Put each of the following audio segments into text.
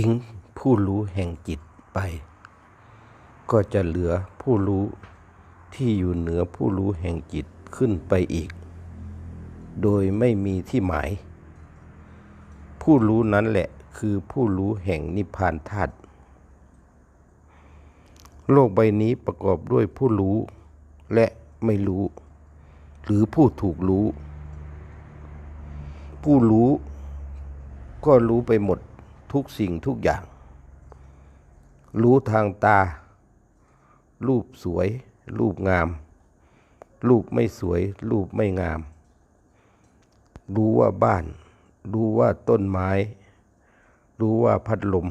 ทิ้งผู้รู้แห่งจิตไป ก็จะเหลือผู้รู้ที่อยู่เหนือผู้รู้แห่งจิตขึ้นไปอีก โดยไม่มีที่หมาย ผู้รู้นั้นแหละคือผู้รู้แห่งนิพพานธาตุโลกใบนี้ประกอบด้วยผู้รู้และไม่รู้ หรือผู้ถูกรู้ ผู้รู้ก็รู้ไปหมด ทุกสิ่งทุกอย่าง รู้ทางตา รูปสวย รูปงาม รูปไม่สวย รูปไม่งาม รู้ว่าบ้าน รู้ว่าต้นไม้ รู้ว่าพัดลม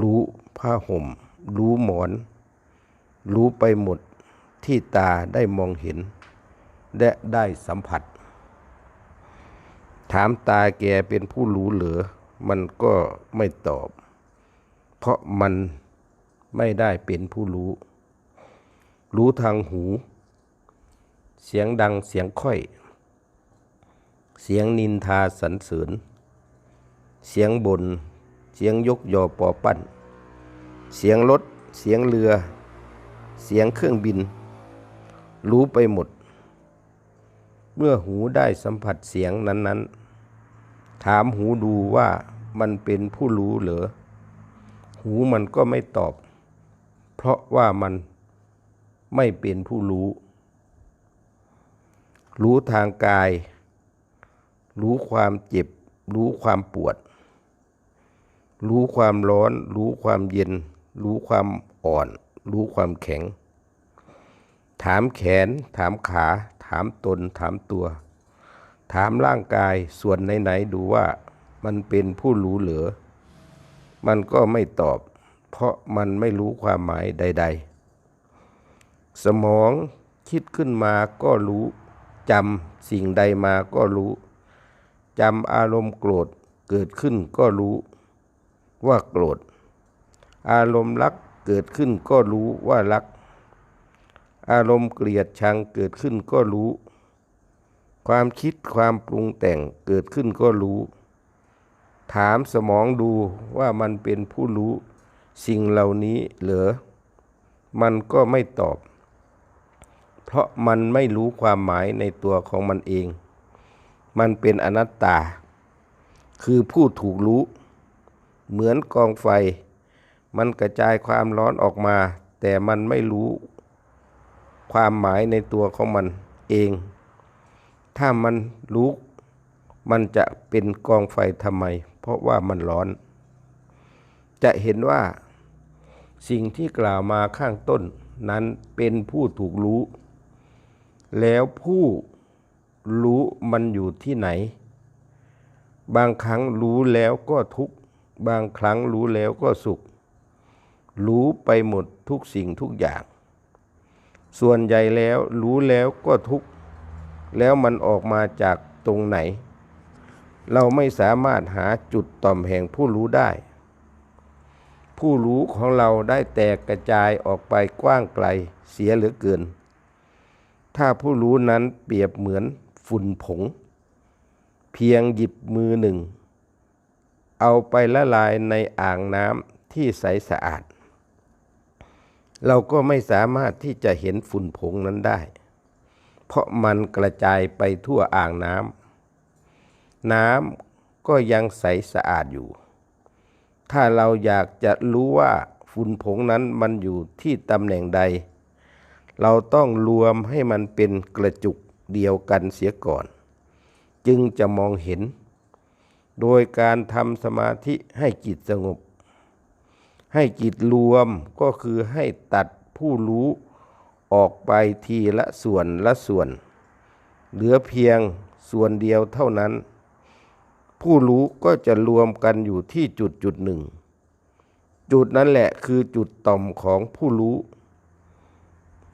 รู้ผ้าห่ม รู้หมอน รู้ไปหมดที่ตาได้มองเห็น และได้สัมผัส ถามตาแกเป็นผู้รู้เหรือ มันก็ไม่ตอบ เพราะมันไม่ได้เป็นผู้รู้ รู้ทางหู เสียงดังเสียงค่อย เสียงนินทาสรรเสริญ เสียงบน เสียงยกยอปอปั้น เสียงรถ เสียงเรือ เสียงเครื่องบิน รู้ไปหมด เมื่อหูได้สัมผัสเสียงนั้น ๆ ถามหูดูว่ามันเป็นผู้รู้เหรอ หูมันก็ไม่ตอบ เพราะว่ามันไม่เป็นผู้รู้ รู้ทางกาย รู้ความเจ็บ รู้ความปวด รู้ความร้อน รู้ความเย็น รู้ความอ่อน รู้ความแข็ง ถามแขน ถามขา ถามตน ถามตัว ถามร่างกายส่วนไหนๆดูว่ามันเป็นผู้รู้เหลือ มันก็ไม่ตอบ เพราะมันไม่รู้ความหมายใด ๆ สมองคิดขึ้นมาก็รู้จำสิ่งใดมาก็รู้จำอารมณ์โกรธเกิดขึ้นก็รู้ว่าโกรธ อารมณ์รักเกิดขึ้นก็รู้ว่ารัก อารมณ์เกลียดชังเกิดขึ้นก็รู้ ความคิดความปรุงแต่งเกิดขึ้นก็รู้ ถามสมองดูว่ามันเป็นผู้รู้สิ่งเหล่านี้เหรอมันก็ไม่ตอบ เพราะมันไม่รู้ความหมายในตัวของมันเอง มันเป็นอนัตตา คือผู้ถูกรู้ เหมือนกองไฟ มันกระจายความร้อนออกมา แต่มันไม่รู้ ความหมายในตัวของมันเอง ถ้ามันรู้มันจะเป็นกองไฟทำไม เพราะว่ามันร้อน จะเห็นว่า สิ่งที่กล่าวมาข้างต้นนั้นเป็นผู้ถูกรู้ แล้วผู้รู้มันอยู่ที่ไหน บางครั้งรู้แล้วก็ทุก บางครั้งรู้แล้วก็สุข รู้ไปหมดทุกสิ่งทุกอย่าง ส่วนใหญ่แล้วรู้แล้วก็ทุกข์ แล้วมันออกมาจากตรงไหน เราไม่สามารถหาจุดต่อมแห่งผู้รู้ได้ ผู้รู้ของเราได้แตกกระจายออกไปกว้างไกลเสียเหลือเกิน ถ้าผู้รู้นั้นเปรียบเหมือนฝุ่นผง เพียงหยิบมือหนึ่ง เอาไปละลายในอ่างน้ำที่ใสสะอาด เราก็ไม่สามารถที่จะเห็นฝุ่นผงนั้นได้ เพราะมันกระจายไปทั่วอ่างน้ำน้ำก็ยังใสสะอาดอยู่ ถ้าเราอยากจะรู้ว่าฝุ่นผงนั้นมันอยู่ที่ตำแหน่งใด เราต้องรวมให้มันเป็นกระจุกเดียวกันเสียก่อน จึงจะมองเห็น โดยการทำสมาธิให้จิตสงบ ให้จิตรวมก็คือให้ตัดผู้รู้ ออกไปทีละส่วนละส่วน เหลือเพียงส่วนเดียวเท่านั้น ผู้รู้ก็จะรวมกันอยู่ที่จุดจุดหนึ่ง จุดนั้นแหละคือจุดต่อมของผู้รู้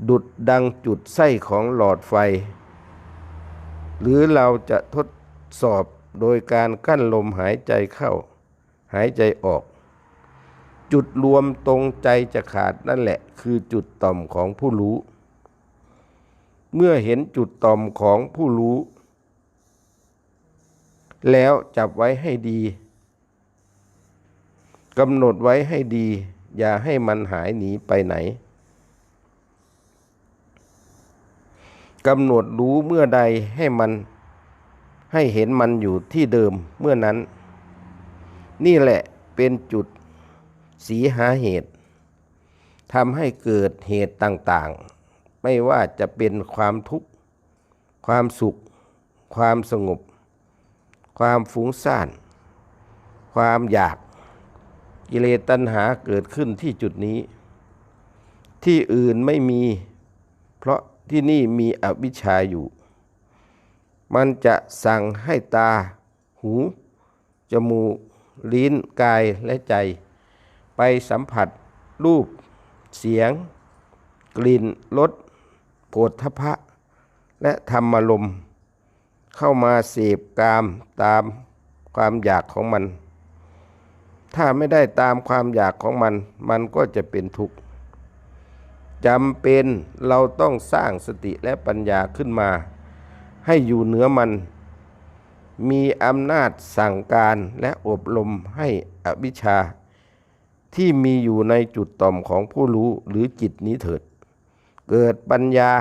ดุดดังจุดไส้ของหลอดไฟ หรือเราจะทดสอบโดยการกั้นลมหายใจเข้า หายใจออก จุดรวมตรงใจจะขาดนั่นแหละ คือจุดต่อมของผู้รู้ เมื่อเห็นจุดต่อมของผู้รู้ แล้วจับไว้ให้ดีกำหนดไว้ให้ดี อย่าให้มันหายหนีไปไหนกำหนดรู้เมื่อใดให้มันให้เห็นมันอยู่ที่เดิมเมื่อนั้น นี่แหละเป็นจุด สีหาเหตุทำให้เกิดเหตุต่างๆ ไม่ว่าจะเป็นความทุกข์ ความสุข ความสงบ ความฟุ้งซ่าน ความอยาก กิเลสตัณหาเกิดขึ้นที่จุดนี้ ที่อื่นไม่มี เพราะที่นี่มีอวิชชาอยู่ มันจะสั่งให้ตา หู จมูก ลิ้น กายและใจ ไปสัมผัส รูป เสียง กลิ่นรสโผฏฐพะ และธรรมลมเข้ามาเสพกามตามความอยากของมัน ถ้าไม่ได้ตามความอยากของมัน มันก็จะเป็นทุกข์จำเป็นเราต้องสร้างสติและปัญญาขึ้นมา ให้อยู่เหนือมัน มีอำนาจสั่งการและอบรมให้อวิชชา ที่มีอยู่ในจุดต่อมของผู้รู้หรือจิตนี้เถิด เกิดปัญญา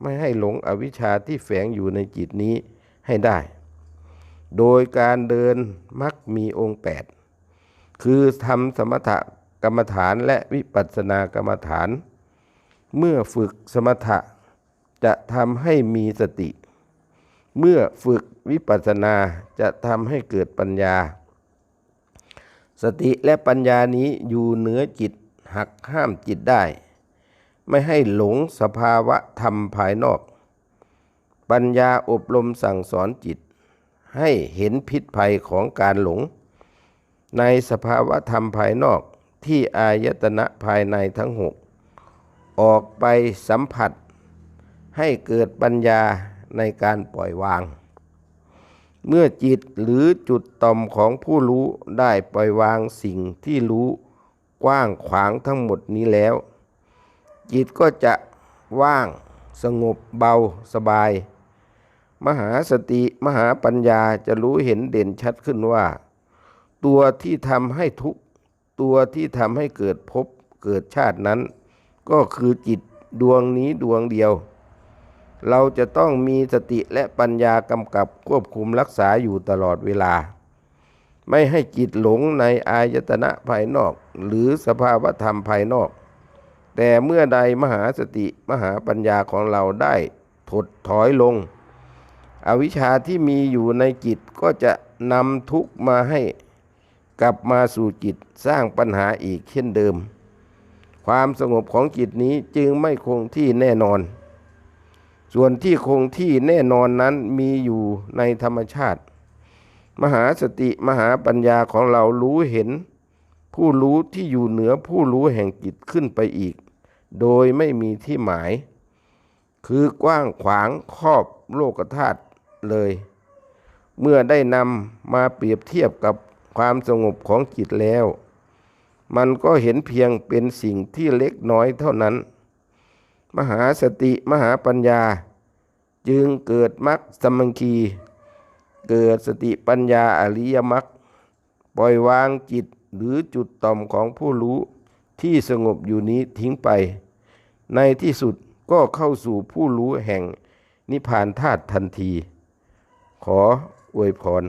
ไม่ให้หลงอวิชชาที่แฝงอยู่ในจิตนี้ให้ได้ โดยการเดินมักมีองค์แปดคือทำสมถกรรมฐานและวิปัสสนากรรมฐาน เมื่อฝึกสมถะจะทำให้มีสติ เมื่อฝึกวิปัสสนาจะทำให้เกิดปัญญา สติและปัญญานี้อยู่เหนือจิตหักห้ามจิตได้ ไม่ให้หลงสภาวะธรรมภายนอก ปัญญาอบรมสั่งสอนจิต ให้เห็นพิษภัยของการหลง ในสภาวะธรรมภายนอกที่อายตนะภายในทั้งหกออกไปสัมผัสให้เกิดปัญญาในการปล่อยวาง เมื่อจิตหรือจุดต่อมของผู้รู้ได้ปล่อยวางสิ่งที่รู้กว้างขวางทั้งหมดนี้แล้ว จิตก็จะว่างสงบเบาสบาย มหาสติมหาปัญญาจะรู้เห็นเด่นชัดขึ้นว่า ตัวที่ทำให้ทุกตัวที่ทำให้เกิดภพเกิดชาตินั้น ก็คือจิตดวงนี้ดวงเดียว เราจะต้องมีสติและปัญญากำกับควบคุมรักษาอยู่ตลอดเวลา ไม่ให้จิตหลงในอายตนะภายนอก หรือสภาวธรรมภายนอก แต่เมื่อใดมหาสติมหาปัญญาของเราได้ถดถอยลง อวิชชาที่มีอยู่ในจิตก็จะนำทุกมาให้กลับมาสู่จิตสร้างปัญหาอีกเช่นเดิม ความสงบของจิตนี้จึงไม่คงที่แน่นอน ส่วนที่คงที่แน่นอนนั้นมีอยู่ในธรรมชาติ มหาสติมหาปัญญาของเรารู้เห็น ผู้รู้ที่อยู่เหนือผู้รู้แห่งจิตขึ้นไปอีก โดยไม่มีที่หมาย คือกว้างขวางครอบโลกธาตุเลย เมื่อได้นำมาเปรียบเทียบกับความสงบของจิตแล้ว มันก็เห็นเพียงเป็นสิ่งที่เล็กน้อยเท่านั้น มหาสติมหาปัญญา จึงเกิดมรรคสมังคี เกิดสติปัญญาอริยมรรคปล่อยวางจิตหรือจุดต่อมของผู้รู้ที่สงบอยู่นี้ทิ้งไป ในที่สุดก็เข้าสู่ผู้รู้แห่งนิพพานธาตุทันที ขออวยพร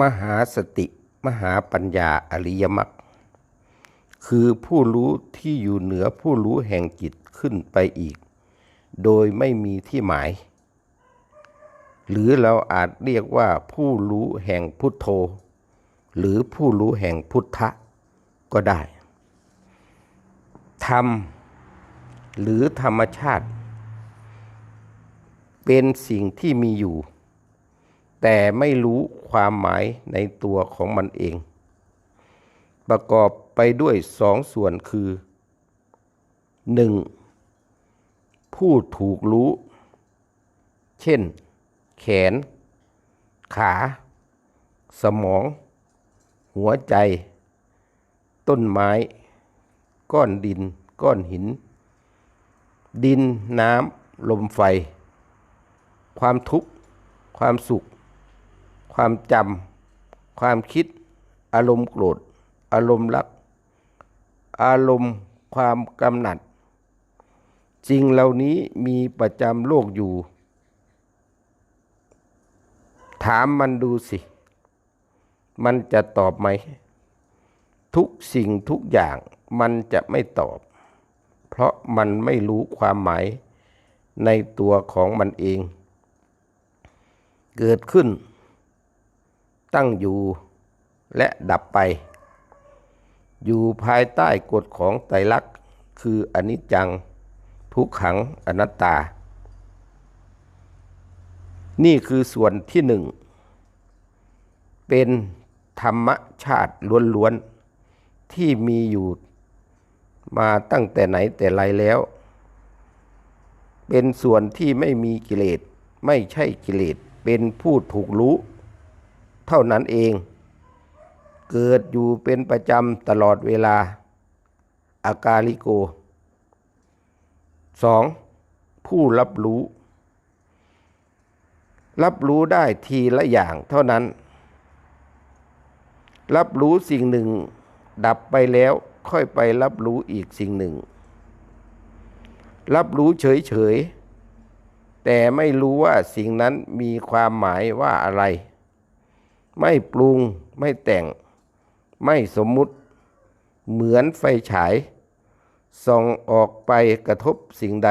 มหาสติมหาปัญญาอริยมรรคคือผู้รู้ที่อยู่เหนือผู้รู้แห่งจิตขึ้นไปอีก โดยไม่มีที่หมาย หรือเราอาจเรียกว่าผู้รู้แห่งพุทโธ หรือผู้รู้แห่งพุทธะก็ได้ ธรรม หรือธรรมชาติ เป็นสิ่งที่มีอยู่ แต่ไม่รู้ความหมายในตัวของมันเอง ประกอบไปด้วยสองส่วนคือ 1. ผู้ถูกรู้ เช่น แขน ขา สมอง หัวใจ ต้นไม้ ก้อนดิน ก้อนหิน ดินน้ำลมไฟ ความทุกข์ ความสุข ความจำความคิด อารมณ์โกรธ อารมณ์รัก อารมณ์ความกำหนัดสิ่งเหล่านี้มีประจำโลกอยู่ ถามมันดูสิ มันจะตอบไหม ทุกสิ่งทุกอย่างมันจะไม่ตอบ เพราะมันไม่รู้ความหมายในตัวของมันเอง เกิดขึ้น ตั้งอยู่และดับไป อยู่ภายใต้กฎของไตรลักษณ์คืออนิจจัง ทุกขังอนัตตา นี่คือส่วนที่หนึ่ง เป็นธรรมชาติล้วนๆ ที่มีอยู่มาตั้งแต่ไหนแต่ไรแล้ว เป็นส่วนที่ไม่มีกิเลส ไม่ใช่กิเลส เป็นผู้ถูกรู้ เท่านั้นเอง เกิดอยู่เป็นประจำตลอดเวลา อากาลิโก 2. ผู้รับรู้ รับรู้ได้ทีละอย่างเท่านั้น รับรู้สิ่งหนึ่ง ดับไปแล้วค่อยไปรับรู้อีกสิ่งหนึ่ง รับรู้เฉยๆแต่ไม่รู้ว่าสิ่งนั้นมีความหมายว่าอะไร ไม่ปรุงไม่แต่ง ไม่สมมุติ เหมือนไฟฉาย ส่องออกไปกระทบสิ่งใด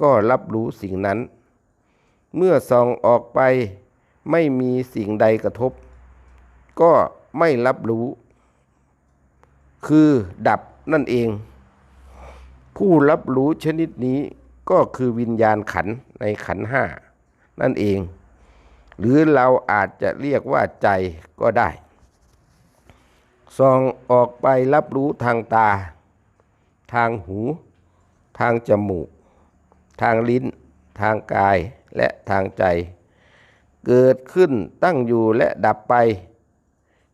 ก็รับรู้สิ่งนั้น เมื่อส่องออกไปไม่มีสิ่งใดกระทบ ก็ไม่รับรู้ คือดับนั่นเอง ผู้รับรู้ชนิดนี้ก็คือวิญญาณขันในขันห้านั่นเอง หรือเราอาจจะเรียกว่าใจก็ได้ส่องออกไปรับรู้ทางตา ทางหู ทางจมูก ทางลิ้น ทางกายและทางใจ เกิดขึ้นตั้งอยู่และดับไป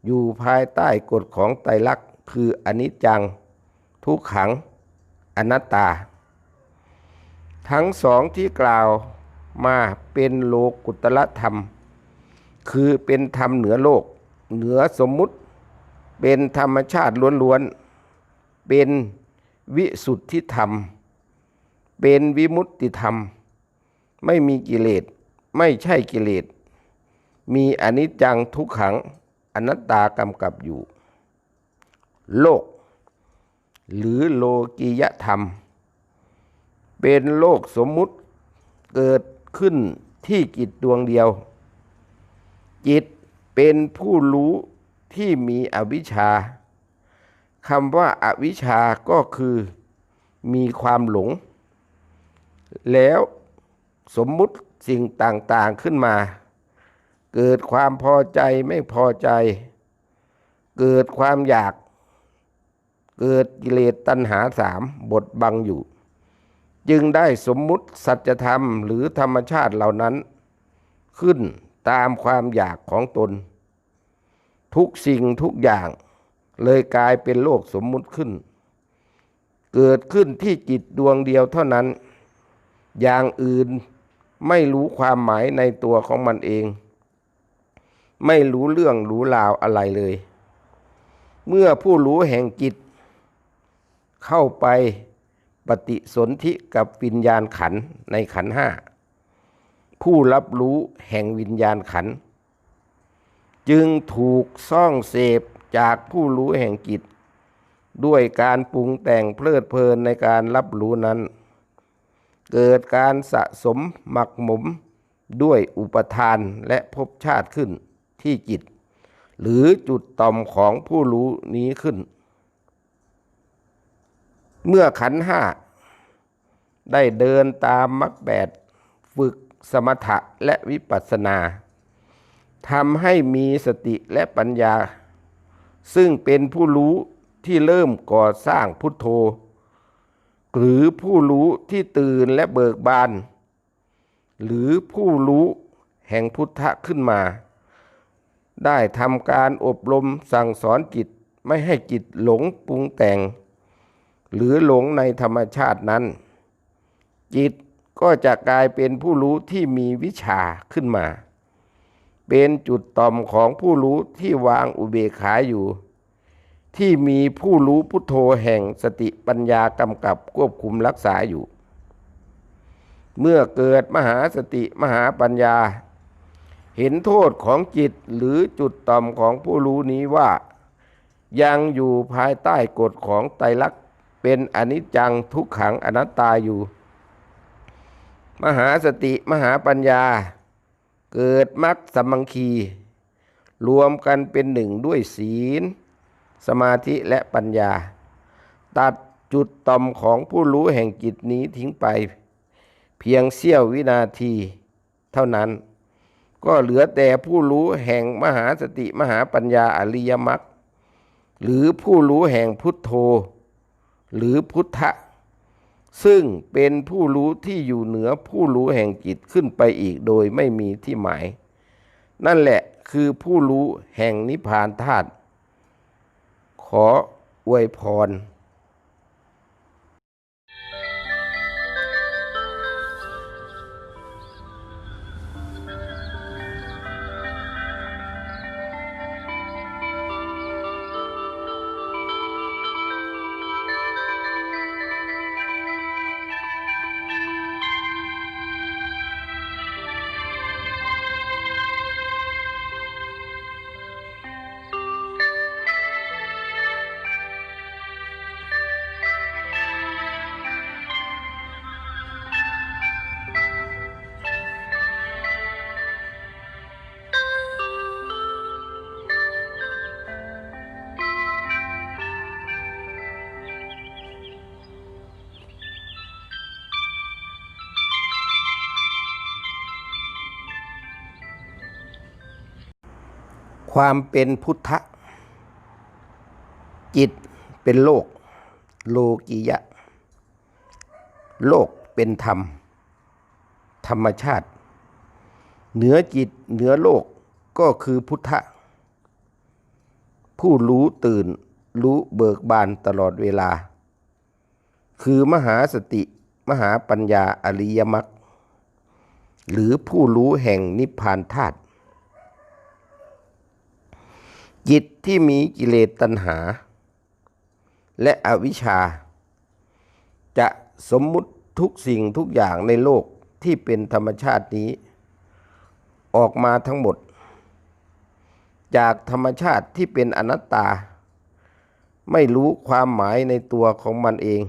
อยู่ภายใต้กฎของไตรลักษณ์คืออนิจจัง ทุกขัง อนัตตา ทั้งสองที่กล่าวมา เป็นโลกุตละธรรม คือเป็นธรรมเหนือโลก เหนือสมมุติ เป็นธรรมชาติล้วนๆ เป็นวิสุทธิธรรม เป็นวิมุตติธรรม ไม่มีกิเลส ไม่ใช่กิเลส มีอนิจจังทุกขังอนัตตากำกับอยู่ โลก หรือโลกียธรรม เป็นโลกสมมุติเกิดขึ้น ที่จิตดวงเดียว จิตเป็นผู้รู้ที่มีอวิชชาคำว่าอาวิชชาก็คือมีความหลง แล้วสมมุติสิ่งต่างๆขึ้นมา เกิดความพอใจไม่พอใจ เกิดความอยาก เกิดกิเลสตัณหาสามบทบังอยู่ จึงได้สมมุติสัจธรรมหรือธรรมชาติเหล่านั้น ขึ้นตามความอยากของตน ทุกสิ่งทุกอย่างเลยกลายเป็นโลกสมมุติขึ้น เกิดขึ้นที่จิตดวงเดียวเท่านั้น อย่างอื่นไม่รู้ความหมายในตัวของมันเอง ไม่รู้เรื่องรู้ราวอะไรเลย เมื่อผู้รู้แห่งจิต เข้าไป ปฏิสนธิกับวิญญาณขันในขันห้าผู้รับรู้แห่งวิญญาณขัน จึงถูกซ่องเสพจากผู้รู้แห่งจิตด้วยการปรุงแต่งเพลิดเพลินในการรับรู้นั้น เกิดการสะสมหมักหมมด้วยอุปทานและภพชาติขึ้นที่จิต หรือจุดต่อมของผู้รู้นี้ขึ้น เมื่อขันห้าได้เดินตามมรรคแปดฝึกสมถะและวิปัสสนาทำให้มีสติและปัญญา ซึ่งเป็นผู้รู้ที่เริ่มก่อสร้างพุทโธ หรือผู้รู้ที่ตื่นและเบิกบาน หรือผู้รู้แห่งพุทธะขึ้นมา ได้ทำการอบรมสั่งสอนจิตไม่ให้จิตหลงปรุงแต่ง หรือหลงในธรรมชาตินั้น จิตก็จะกลายเป็นผู้รู้ที่มีวิชาขึ้นมา เป็นจุดต่อมของผู้รู้ที่วางอุเบกขาอยู่ ที่มีผู้รู้พุทโธแห่งสติปัญญากำกับควบคุมรักษาอยู่ เมื่อเกิดมหาสติมหาปัญญา เห็นโทษของจิตหรือจุดต่อมของผู้รู้นี้ว่า ยังอยู่ภายใต้กฎของไตรลักษณ เป็นอนิจจังทุกขังอนัตตาอยู่ มหาสติมหาปัญญา เกิดมรรคสัมมังคี รวมกันเป็นหนึ่งด้วยศีล สมาธิและปัญญา ตัดจุดต่อมของผู้รู้แห่งจิตนี้ทิ้งไป เพียงเสี้ยววินาที เท่านั้น ก็เหลือแต่ผู้รู้แห่งมหาสติมหาปัญญาอริยมรรคหรือผู้รู้แห่งพุทโธ หรือพุทธะ ซึ่งเป็นผู้รู้ที่อยู่เหนือผู้รู้แห่งจิตขึ้นไปอีกโดยไม่มีที่หมาย นั่นแหละคือผู้รู้แห่งนิพพานธาตุขออวยพร ความเป็นพุทธะ จิตเป็นโลก โลกิยะ โลกเป็นธรรม ธรรมชาติ เหนือจิตเหนือโลกก็คือพุทธะ ผู้รู้ตื่นรู้เบิกบานตลอดเวลา คือมหาสติมหาปัญญาอริยมรรคหรือผู้รู้แห่งนิพพานธาตุ จิตที่มีกิเลสตัณหา และอวิชชา จะสมมุติทุกสิ่งทุกอย่างในโลกที่เป็นธรรมชาตินี้ ออกมาทั้งหมด จากธรรมชาติที่เป็นอนัตตา ไม่รู้ความหมายในตัวของมันเอง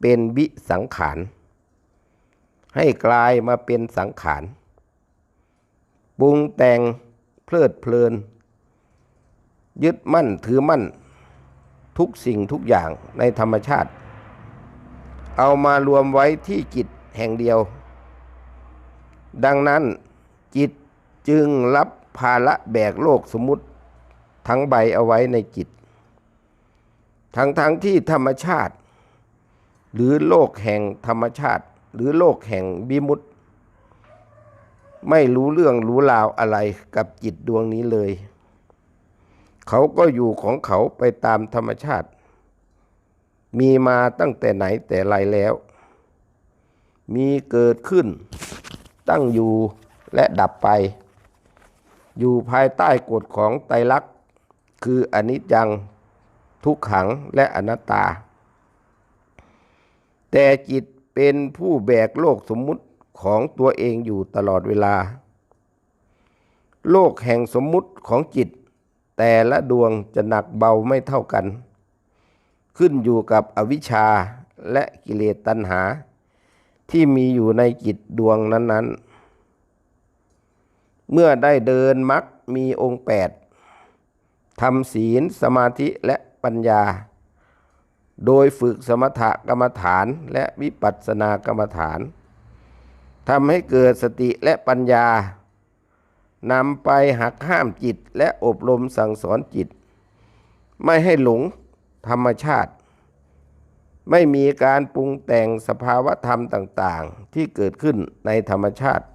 เป็นวิสังขารให้กลายมาเป็นสังขารปรุงแต่งเพลิดเพลิน ยึดมั่นถือมั่น ทุกสิ่งทุกอย่างในธรรมชาติ เอามารวมไว้ที่จิตแห่งเดียว ดังนั้นจิตจึงรับภาระแบกโลกสมมุติทั้งใบเอาไว้ในจิต ทั้งทั้งที่ธรรมชาติ หรือโลกแห่งธรรมชาติ หรือโลกแห่งบิมุตไม่รู้เรื่องรู้ราวอะไรกับจิตดวงนี้เลย เขาก็อยู่ของเขาไปตามธรรมชาติ มีมาตั้งแต่ไหนแต่ไรแล้ว มีเกิดขึ้น ตั้งอยู่และดับไป อยู่ภายใต้กฎของไตรลักษณ์คืออนิจจังทุกขังและอนัตตา แต่จิตเป็นผู้แบกโลกสมมุติของตัวเองอยู่ตลอดเวลา โลกแห่งสมมุติของจิต แต่ละดวงจะหนักเบาไม่เท่ากัน ขึ้นอยู่กับอวิชชาและกิเลสตัณหา ที่มีอยู่ในจิตดวงนั้นเมื่อได้เดินมักมีองค์แปดทำศีลสมาธิและปัญญา โดยฝึกสมถกรรมฐานและวิปัสสนากรรมฐานทำให้เกิดสติและปัญญา นำไปหักห้ามจิตและอบรมสั่งสอนจิต ไม่ให้หลงธรรมชาติ ไม่มีการปรุงแต่งสภาวะธรรมต่าง ๆ ที่เกิดขึ้นในธรรมชาติ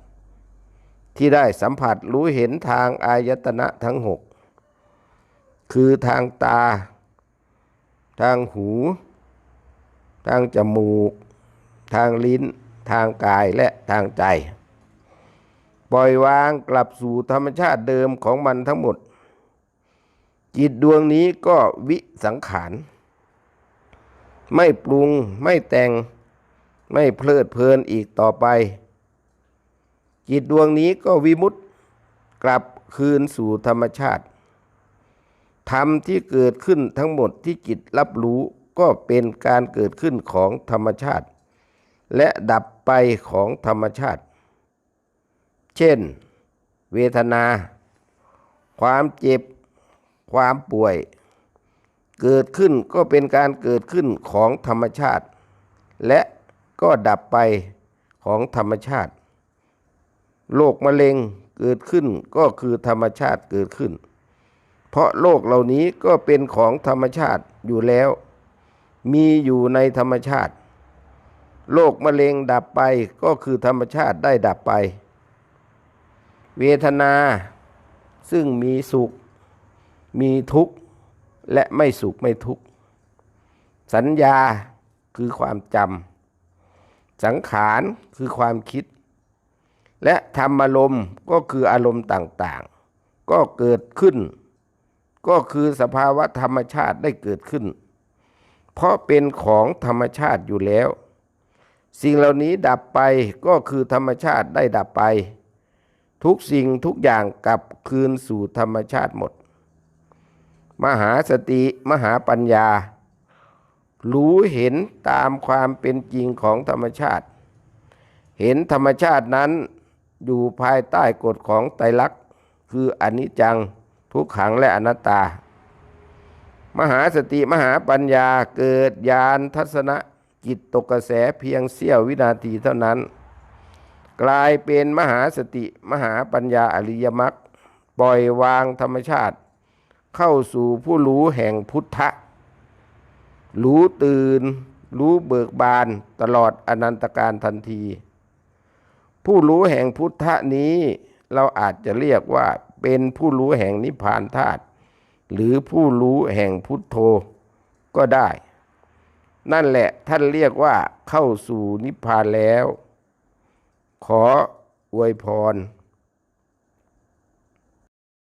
ที่ได้สัมผัสรู้เห็นทางอายตนะทั้งหกคือทางตา ทางหู ทางจมูก ทางลิ้น ทางกายและทางใจ ปล่อยวางกลับสู่ธรรมชาติเดิมของมันทั้งหมด จิตดวงนี้ก็วิสังขาร ไม่ปรุงไม่แต่งไม่เพลิดเพลินอีกต่อไป จิตดวงนี้ก็วิมุตต์กลับคืนสู่ธรรมชาติธรรมที่เกิดขึ้นทั้งหมดที่จิตรับรู้ก็เป็นการเกิดขึ้นของธรรมชาติ และดับไปของธรรมชาติ เช่น เวทนา ความเจ็บ ความป่วย เกิดขึ้นก็เป็นการเกิดขึ้นของธรรมชาติ และก็ดับไปของธรรมชาติ โรคมะเร็งเกิดขึ้นก็คือธรรมชาติเกิดขึ้น เพราะโรคเหล่านี้ก็เป็นของธรรมชาติอยู่แล้ว มีอยู่ในธรรมชาติโรคมะเร็งดับไปก็คือธรรมชาติได้ดับไป เวทนา ซึ่งมีสุข มีทุกข์ และไม่สุขไม่ทุกข์ สัญญาคือความจำ สังขารคือความคิด และธรรมอารมณ์ก็คืออารมณ์ต่างๆ ก็เกิดขึ้น ก็คือสภาวะธรรมชาติได้เกิดขึ้น เพราะเป็นของธรรมชาติอยู่แล้ว สิ่งเหล่านี้ดับไปก็คือธรรมชาติได้ดับไป ทุกสิ่งทุกอย่างกลับคืนสู่ธรรมชาติหมด มหาสติมหาปัญญา รู้เห็นตามความเป็นจริงของธรรมชาติ เห็นธรรมชาตินั้นอยู่ภายใต้กฎของไตรลักษณ์คืออนิจจังทุกขังและอนัตตา มหาสติมหาปัญญาเกิดญาณทัศนะจิตตกกระแสเพียงเสี้ยววินาทีเท่านั้น กลายเป็นมหาสติมหาปัญญาอริยมรรคปล่อยวางธรรมชาติ เข้าสู่ผู้รู้แห่งพุทธะ รู้ตื่น รู้เบิกบานตลอดอนันตการทันที ผู้รู้แห่งพุทธะนี้เราอาจจะเรียกว่าเป็นผู้รู้แห่งนิพพานธาตุหรือผู้รู้แห่งพุทโธก็ได้ นั่นแหละท่านเรียกว่าเข้าสู่นิพพานแล้ว ขออวยพร